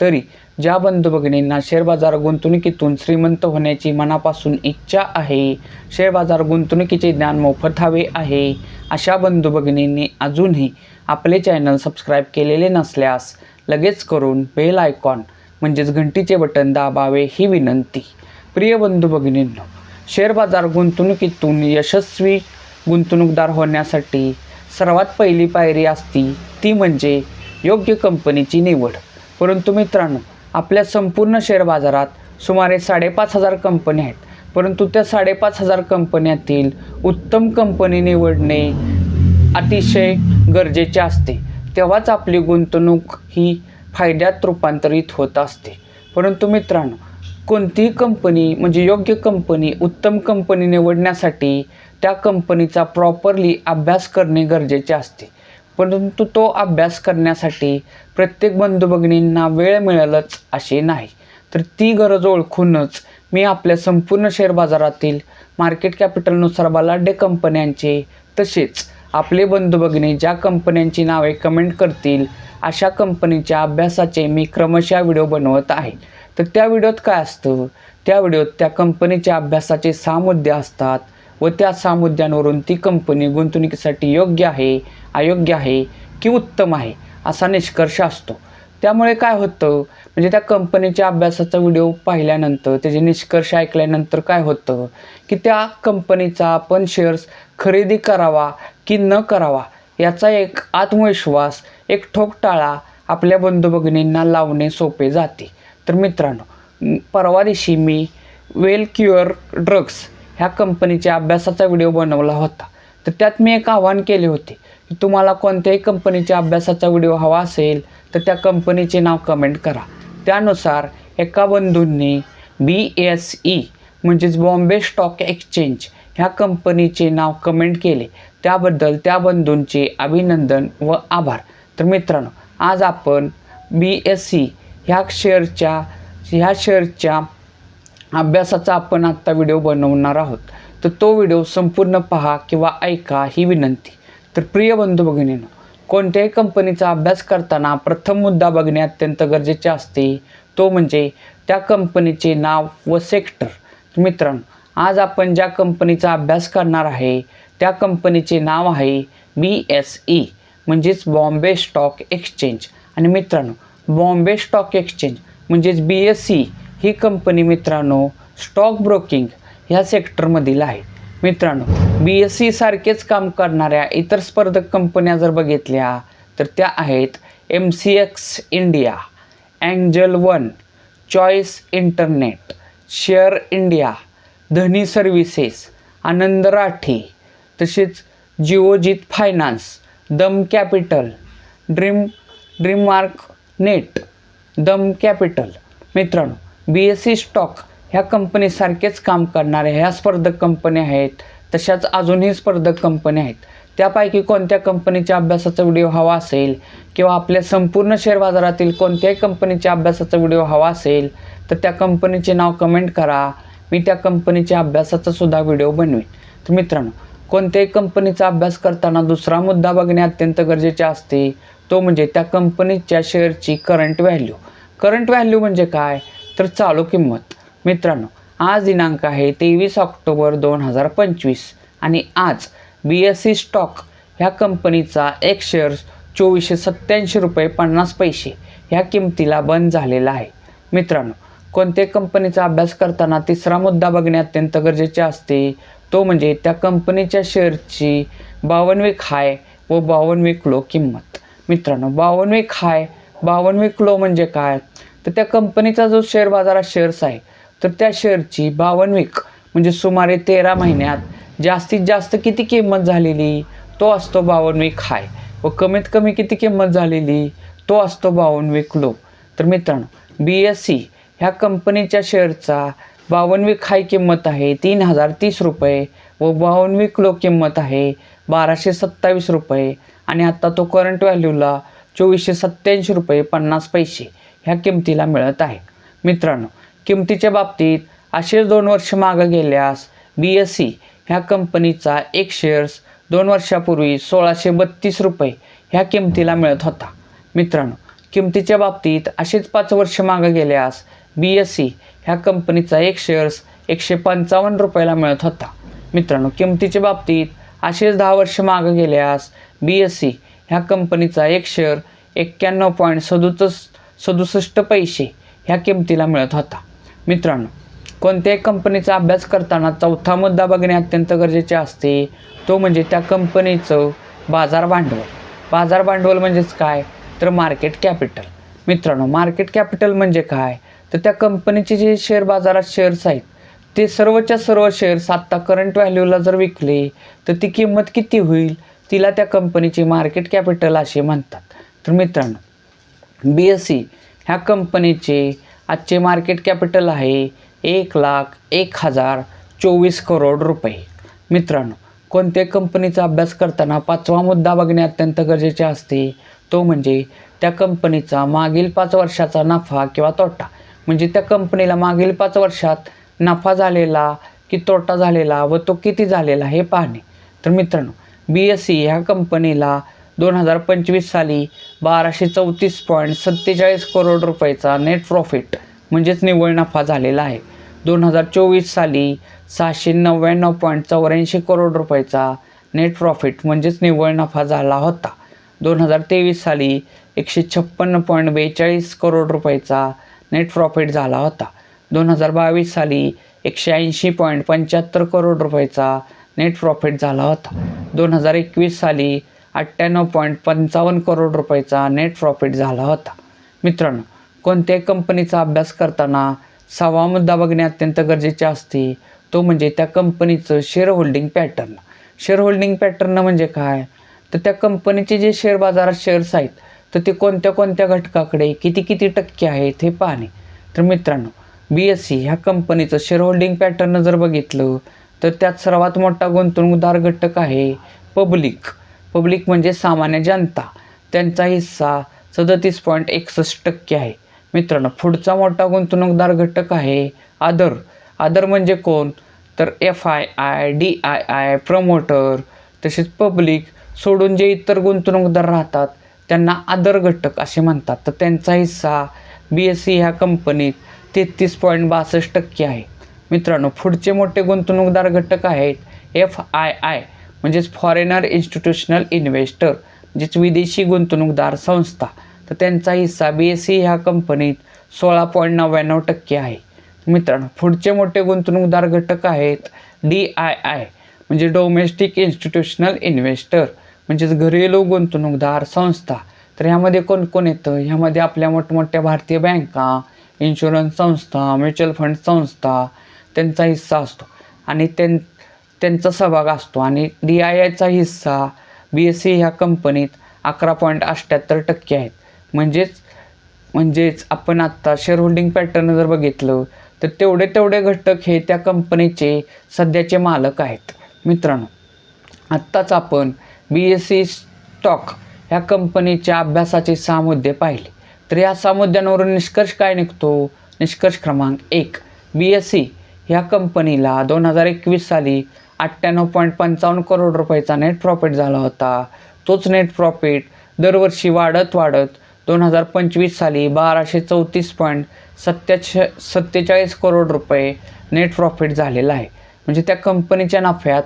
तरी ज्या बंधुभगिनींना शेअर बाजार गुंतवणुकीतून श्रीमंत होण्याची मनापासून इच्छा आहे शेअर बाजार गुंतवणुकीचे ज्ञान मोफत हवे आहे अशा बंधुभगिनींनी अजूनही आपले चॅनल सबस्क्राईब केलेले नसल्यास लगेच करून बेल आयकॉन म्हणजेच घंटीचे बटन दाबावे ही विनंती. प्रिय बंधू भगिनींनो शेअर बाजार गुंतवणुकीतून यशस्वी गुंतवणूकदार होण्यासाठी सर्वात पहिली पायरी असती ती म्हणजे योग्य कंपनीची निवड. परंतु मित्रांनो आपल्या संपूर्ण शेअर बाजारात सुमारे साडेपाच हजार कंपन्या आहेत. परंतु त्या साडेपाच हजार कंपन्यातील उत्तम कंपनी निवडणे अतिशय गरजेचे असते. तेव्हाच आपली गुंतवणूक ही फायद्यात रूपांतरित होत असते. परंतु मित्रांनो कोणतीही कंपनी म्हणजे योग्य कंपनी उत्तम कंपनी निवडण्यासाठी त्या कंपनीचा प्रॉपरली अभ्यास करणे गरजेचे असते. परंतु तो अभ्यास करण्यासाठी प्रत्येक बंधू भगिनींना वेळ मिळेलच अशी नाही. तर ती गरज ओळखूनच मी आपल्या संपूर्ण शेअर बाजारातील मार्केट कॅपिटलनुसार बलाढ्य कंपन्यांचे तसेच आपले बंधू भगिनी ज्या कंपन्यांची नावे कमेंट करतील अशा कंपनीच्या अभ्यासाचे मी क्रमशः व्हिडिओ बनवत आहे. तर त्या व्हिडिओत काय असतं? त्या व्हिडिओत त्या कंपनीच्या अभ्यासाचे सहा मुद्दे असतात. व त्या सहा मुद्द्यांवरून ती कंपनी गुंतवणुकीसाठी योग्य आहे अयोग्य आहे की उत्तम आहे असा निष्कर्ष असतो. त्यामुळे काय होतं? म्हणजे त्या कंपनीच्या अभ्यासाचा व्हिडिओ पाहिल्यानंतर त्याचे निष्कर्ष ऐकल्यानंतर काय होतं? की त्या कंपनीचा आपण शेअर्स खरेदी करावा की न करावा याचा एक आत्मविश्वास एक ठोकटाळा आपल्या बंधू भगिनींना लावणे सोपे जाते. तर मित्रांनो परवा दिवशी मी वेल क्युअर ड्रग्स ह्या कंपनीच्या अभ्यासाचा व्हिडिओ बनवला होता. तर त्यात मी एक आव्हान केले होते की तुम्हाला कोणत्याही कंपनीच्या अभ्यासाचा व्हिडिओ हवा असेल तर त्या कंपनीचे नाव कमेंट करा. त्यानुसार एका बंधूंनी बी एस ई म्हणजेच बॉम्बे स्टॉक एक्सचेंज ह्या कंपनीचे नाव कमेंट केले. त्याबद्दल त्या बंधूंचे अभिनंदन व आभार. तर मित्रांनो आज आपण बी एस सी ह्या शेअरच्या ह्या शेअरच्या अभ्यासाचा आपण आत्ता व्हिडिओ बनवणार आहोत. तर तो व्हिडिओ संपूर्ण पहा किंवा ऐका ही विनंती. तर प्रिय बंधू भगिनीनं कोणत्याही कंपनीचा अभ्यास करताना प्रथम मुद्दा बघणे अत्यंत गरजेचे असते. तो म्हणजे त्या कंपनीचे नाव व सेक्टर. मित्रांनो आज आपण ज्या कंपनीचा अभ्यास करणार आहे त्या कंपनीचे नाव आहे बी एस ई म्हणजेच बॉम्बे स्टॉक एक्सचेंज. आणि मित्रांनो बॉम्बे स्टॉक एक्सचेंज म्हणजेच बी एस सी ही कंपनी मित्रांनो स्टॉक ब्रोकिंग ह्या सेक्टरमधील आहे. मित्रांनो बी एस सी सारखेच काम करणाऱ्या इतर स्पर्धक कंपन्या जर बघितल्या तर त्या आहेत M C X India angel one choice internet share India Dhani services Anand Rathi तसेच Geojit finance dam capital dream dream mark net dam capital मित्रांनो बी एस सी स्टॉक ह्या कंपनीसारखेच काम करणाऱ्या ह्या स्पर्धक कंपन्या आहेत तशाच अजूनही स्पर्धक कंपन्या आहेत. त्यापैकी कोणत्या कंपनीच्या अभ्यासाचा व्हिडिओ हवा असेल किंवा आपल्या संपूर्ण शेअर बाजारातील कोणत्याही कंपनीच्या अभ्यासाचा व्हिडिओ हवा असेल तर त्या कंपनीचे नाव कमेंट करा. मी त्या कंपनीच्या अभ्यासाचा सुद्धा व्हिडिओ बनवेन. तर मित्रांनो कोणत्याही कंपनीचा अभ्यास करताना दुसरा मुद्दा बघणे अत्यंत गरजेचे असते. तो म्हणजे त्या कंपनीच्या शेअरची करंट व्हॅल्यू करंट व्हॅल्यू म्हणजे काय? तर चालू किंमत. मित्रांनो आज दिनांक आहे तेवीस ऑक्टोबर दोन हजार पंचवीस आणि आज बी एस सी स्टॉक ह्या कंपनीचा एक शेअर्स चोवीसशे सत्त्याऐंशी रुपये पन्नास पैसे ह्या किमतीला बंद झालेला आहे. मित्रांनो कोणत्याही कंपनीचा अभ्यास करताना तिसरा मुद्दा बघणे अत्यंत गरजेचे असते? तो म्हणजे त्या कंपनीच्या शेअरची बावनवीक हाय व बावनवीक लो किंमत. मित्रांनो बावनवीक हाय बावनवीक लो म्हणजे काय? तर त्या कंपनीचा जो शेअर बाजारात शेअर्स आहे तर त्या शेअरची बावनवीक म्हणजे सुमारे तेरा महिन्यात जास्तीत जास्त किती किंमत झालेली तो असतो बावनवीक हाय. व कमीत कमी किती किंमत झालेली तो असतो बावनवीक लो तर मित्रांनो बी एस सी ह्या कंपनीच्या शेअरचा बावनवीक हाय किंमत आहे तीन हजार तीस रुपये व बावनवीक लो किंमत आहे बाराशे सत्तावीस रुपये. आणि आत्ता तो करंट व्हॅल्यूला चोवीसशे सत्त्याऐंशी रुपये पन्नास पैसे. ह्या किमतीला मिळत आहे. मित्रांनो किमतीच्या बाबतीत असेच दोन वर्ष मागं गेल्यास बी एस सी ह्या कंपनीचा एक शेअर्स दोन वर्षापूर्वी सोळाशे बत्तीस रुपये ह्या किमतीला मिळत होता. मित्रांनो किमतीच्या बाबतीत असेच पाच वर्ष मागं गेल्यास बी एस सी ह्या कंपनीचा एक शेअर्स एकशे पंचावन्न रुपयाला मिळत होता. मित्रांनो किमतीच्या बाबतीत असेच दहा वर्ष मागं गेल्यास बी एस सी ह्या कंपनीचा एक शेअर एक्क्याण्णव पॉईंट सदुसष्ट सदुसष्ट पैसे ह्या किमतीला मिळत होता. मित्रांनो कोणत्याही कंपनीचा अभ्यास करताना चौथा मुद्दा बघणे अत्यंत गरजेचे असते. तो म्हणजे त्या कंपनीचं बाजार भांडवल. बाजार भांडवल म्हणजेच काय? तर मार्केट कॅपिटल मित्रांनो मार्केट कॅपिटल म्हणजे काय? तर त्या कंपनीचे जे शेअर बाजारात शेअर्स आहेत ते सर्वच्या सर्व शेअर्स आत्ता करंट व्हॅल्यूला जर विकले तर ती किंमत किती होईल? तिला त्या कंपनीची मार्केट कॅपिटल असे म्हणतात. तर मित्रांनो बी एस सी ह्या कंपनीचे आजचे मार्केट कॅपिटल आहे एक लाख एक हजार चोवीस करोड रुपये. मित्रांनो कोणत्या कंपनीचा अभ्यास करताना पाचवा मुद्दा बघणे अत्यंत गरजेचे असते. तो म्हणजे त्या कंपनीचा मागील पाच वर्षाचा नफा किंवा तोटा. म्हणजे त्या कंपनीला मागील पाच वर्षात नफा झालेला की तोटा झालेला व तो किती झालेला हे पाहणे. तर मित्रांनो बी एस सी ह्या कंपनीला दोन हजार पंचवीस साली बाराशे चौतीस पॉईंट सत्तेचाळीस करोड रुपयाचा नेट प्रॉफिट म्हणजेच निव्वळ नफा झालेला आहे. दोन हजार चोवीस साली सहाशे नव्याण्णव पॉईंट चौऱ्याऐंशी करोड रुपयाचा नेट प्रॉफिट म्हणजेच निव्वळ नफा झाला होता. दोन हजार तेवीस साली एकशे छप्पन्न पॉईंट बेचाळीस करोड रुपयाचा नेट प्रॉफिट झाला होता. दोन हजार बावीस साली एकशे ऐंशी पॉईंट पंच्याहत्तर करोड रुपयाचा नेट प्रॉफिट झाला होता. दोन हजार एकवीस साली अठ्ठ्याण्णव पॉईंट पंचावन्न करोड रुपयाचा नेट प्रॉफिट झाला होता. मित्रांनो कोणत्याही कंपनीचा अभ्यास करताना सहावा मुद्दा बघणे अत्यंत गरजेचे असते. तो म्हणजे त्या कंपनीचं share holding pattern share holding pattern म्हणजे काय? तर त्या कंपनीचे जे शेअर बाजारात शेअर्स आहेत तर ते कोणत्या कोणत्या घटकाकडे किती किती टक्के आहेत हे पाहणे. तर मित्रांनो बी एस सी ह्या कंपनीचं शेअर होल्डिंग पॅटर्न जर बघितलं तर त्यात सर्वात मोठा गुंतवणूकदार घटक आहे पब्लिक पब्लिक म्हणजे सामान्य जनता. त्यांचा हिस्सा सदतीस पॉईंट एकसष्ट टक्के आहे. मित्रांनो पुढचा मोठा गुंतवणूकदार घटक आहे आदर. आदर म्हणजे कोण? तर F I I D I I promoter तसेच पब्लिक सोडून जे इतर गुंतवणूकदार राहतात त्यांना आदर घटक असे म्हणतात. तर त्यांचा हिस्सा बी एस सी ह्या कंपनीत तेहतीस पॉईंट बासष्ट टक्के आहे. मित्रांनो पुढचे मोठे गुंतवणूकदार घटक आहेत एफ आय आय. म्हणजेच फॉरेनर इन्स्टिट्यूशनल इन्व्हेस्टर म्हणजेच विदेशी गुंतवणूकदार संस्था. तर त्यांचा हिस्सा बी एस सी ह्या कंपनीत सोळा पॉईंट नव्याण्णव टक्के आहे. मित्रांनो पुढचे मोठे गुंतवणूकदार घटक आहेत डी आय आय म्हणजे डोमेस्टिक इन्स्टिट्यूशनल इन्व्हेस्टर म्हणजेच घरेलू गुंतवणूकदार संस्था. तर ह्यामध्ये कोण कोण येतं? ह्यामध्ये आपल्या मोठमोठ्या भारतीय बँका इन्शुरन्स संस्था म्युच्युअल फंड संस्था त्यांचा हिस्सा असतो. आणि त्यां त्यांचा सहभाग असतो. आणि डी आय आयचा हिस्सा बी एस सी ह्या कंपनीत अकरा पॉईंट अठ्ठ्याहत्तर टक्के आहेत. म्हणजेच म्हणजेच आपण आत्ता शेअर होल्डिंग पॅटर्न जर बघितलं तर तेवढे तेवढे घटक हे त्या कंपनीचे सध्याचे मालक आहेत. मित्रांनो आत्ताच आपण बी एस सी स्टॉक ह्या कंपनीच्या अभ्यासाचे सहा मुद्दे पाहिले. तर या सहा मुद्द्यांवरून निष्कर्ष काय निघतो? निष्कर्ष क्रमांक एक बी एस सी ह्या कंपनीला दोन हजार एकवीस साली अठ्ठ्याण्णव पॉईंट पंचावन्न करोड रुपयाचा नेट प्रॉफिट झाला होता. तोच नेट प्रॉफिट दरवर्षी वाढत वाढत दोन हजार पंचवीस साली बाराशे चौतीस पॉईंट सत्त्याश सत्तेचाळीस करोड रुपये नेट प्रॉफिट झालेला आहे. म्हणजे त्या कंपनीच्या नफ्यात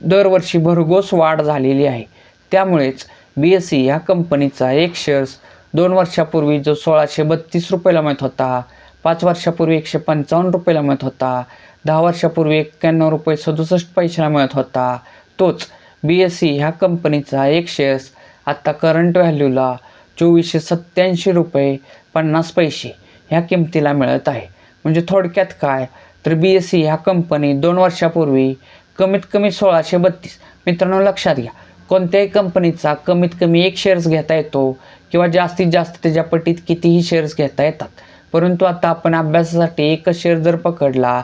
दरवर्षी भरघोस वाढ झालेली आहे. त्यामुळेच बी एस सी ह्या कंपनीचा एक शेअर्स दोन वर्षापूर्वी जो सोळाशे बत्तीस रुपयाला मिळत होता पाच वर्षापूर्वी एकशे पंचावन्न रुपयाला मिळत होता दहा वर्षापूर्वी एक्क्याण्णव रुपये सदुसष्ट पैशाला मिळत होता. तोच बी एस सी ह्या कंपनीचा एक शेअर्स आत्ता करंट व्हॅल्यूला चोवीसशे सत्त्याऐंशी रुपये पन्नास पैसे ह्या किमतीला मिळत आहे. म्हणजे थोडक्यात काय? तर बी एस सी ह्या कंपनी दोन वर्षापूर्वी कमीत कमी सोळाशे बत्तीस मित्रांनो लक्षात घ्या कोणत्याही कंपनीचा कमीत कमी एक शेअर्स घेता येतो किंवा जास्तीत जास्त त्याच्या पटीत कितीही शेअर्स घेता येतात. परंतु आता आपण अभ्यासासाठी एकच शेअर जर पकडला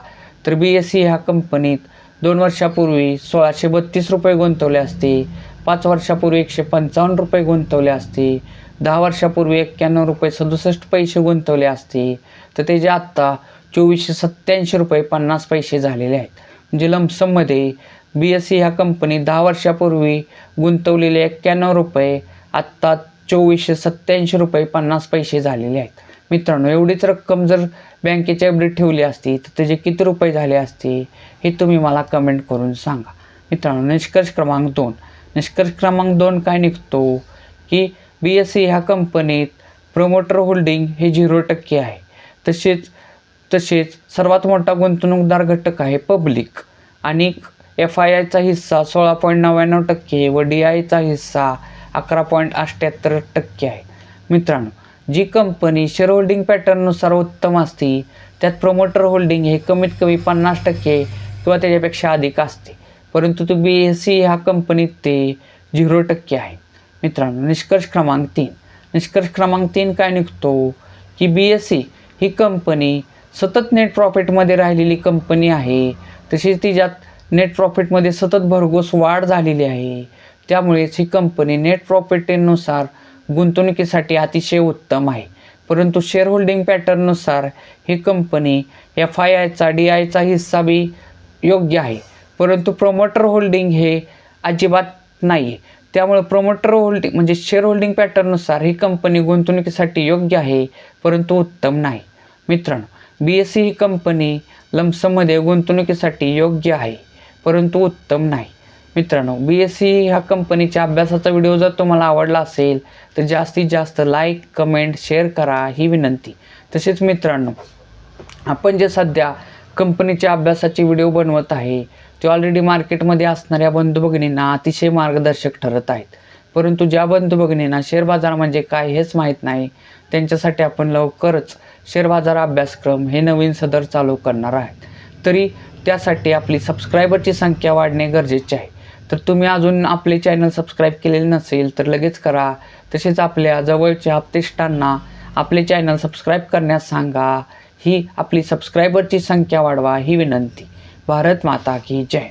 तर बी एस सी ह्या कंपनीत दोन वर्षापूर्वी सोळाशे बत्तीस रुपये गुंतवले असते पाच वर्षापूर्वी एकशे पंचावन्न रुपये गुंतवले असते दहा वर्षापूर्वी एक्क्याण्णव रुपये सदुसष्ट पैसे गुंतवले असते. तर त्याचे आत्ता चोवीसशे सत्त्याऐंशी रुपये पन्नास पैसे झालेले आहेत. म्हणजे लमसममध्ये बी एस सी ह्या कंपनी दहा वर्षापूर्वी गुंतवलेले एक्क्याण्णव रुपये आत्ता चोवीसशे सत्त्याऐंशी रुपये पन्नास पैसे झालेले आहेत. मित्रांनो एवढीच रक्कम जर बँकेची अपडेट ठेवली असती तर त्याचे किती रुपये झाले असते हे तुम्ही मला कमेंट करून सांगा. मित्रांनो निष्कर्ष क्रमांक दोन. निष्कर्ष क्रमांक दोन काय निघतो? की बी एस सी ह्या कंपनीत प्रमोटर होल्डिंग हे झिरो टक्के आहे. तसेच तसेच सर्वात मोठा गुंतवणूकदार घटक आहे पब्लिक आणि एफ आय आयचा हिस्सा सोळा पॉईंट नव्याण्णव टक्के व डी आयचा हिस्सा अकरा पॉईंट अठ्ठ्याहत्तर टक्के आहे. मित्रांनो जी कंपनी शेअर होल्डिंग पॅटर्ननुसार उत्तम असते त्यात प्रमोटर होल्डिंग हे कमीत कमी पन्नास टक्के किंवा त्याच्यापेक्षा अधिक असते. परंतु तो बी एस सी ह्या कंपनीत ते झिरो टक्के आहे. मित्रांनो निष्कर्ष क्रमांक तीन. निष्कर्ष क्रमांक तीन काय निघतो? की बी एस सी ही कंपनी सतत नेट प्रॉफिटमध्ये राहिलेली कंपनी आहे. तसेच तिच्यात नेट प्रॉफिटमध्ये सतत भरघोस वाढ झालेली आहे. त्यामुळेच ही कंपनी नेट प्रॉफिटीनुसार गुंतवणुकीसाठी अतिशय उत्तम आहे. परंतु शेअर होल्डिंग पॅटर्ननुसार ही कंपनी एफ आय आयचा डी आयचा हिस्सा बी योग्य आहे. परंतु प्रमोटर होल्डिंग हे अजिबात नाही आहे त्यामुळे प्रमोटर होल्डिंग म्हणजे शेअर होल्डिंग पॅटर्ननुसार ही कंपनी गुंतवणुकीसाठी योग्य आहे परंतु उत्तम नाही. मित्रांनो बी एस सी ही कंपनी लमसममध्ये गुंतवणुकीसाठी योग्य आहे परंतु उत्तम नाही. मित्रांनो बी एस सी ह्या कंपनीच्या अभ्यासाचा व्हिडिओ जर तुम्हाला आवडला असेल तर जास्तीत जास्त लाईक कमेंट शेअर करा ही विनंती. तसेच मित्रांनो आपण जे सध्या कंपनीच्या अभ्यासाचे व्हिडिओ बनवत आहे ते ऑलरेडी मार्केटमध्ये असणाऱ्या बंधू भगिनींना अतिशय मार्गदर्शक ठरत आहेत. परंतु ज्या बंधू भगिनींना शेअर बाजार म्हणजे काय हेच माहीत नाही त्यांच्यासाठी आपण लवकरच शेअर बाजार अभ्यासक्रम हे नवीन सदर चालू करणार आहेत. तरी त्यासाठी आपली सबस्क्रायबरची संख्या वाढणे गरजेचे आहे. तर तुम्ही अजून आपले चॅनल सबस्क्राईब केलेले नसेल तर लगेच करा. तसेच आपल्या जवळच्या हप्तेष्टांना आपले चॅनल सबस्क्राईब करण्यास सांगा. ही आपली सबस्क्रायबरची संख्या वाढवा ही विनंती. भारत माता की जय.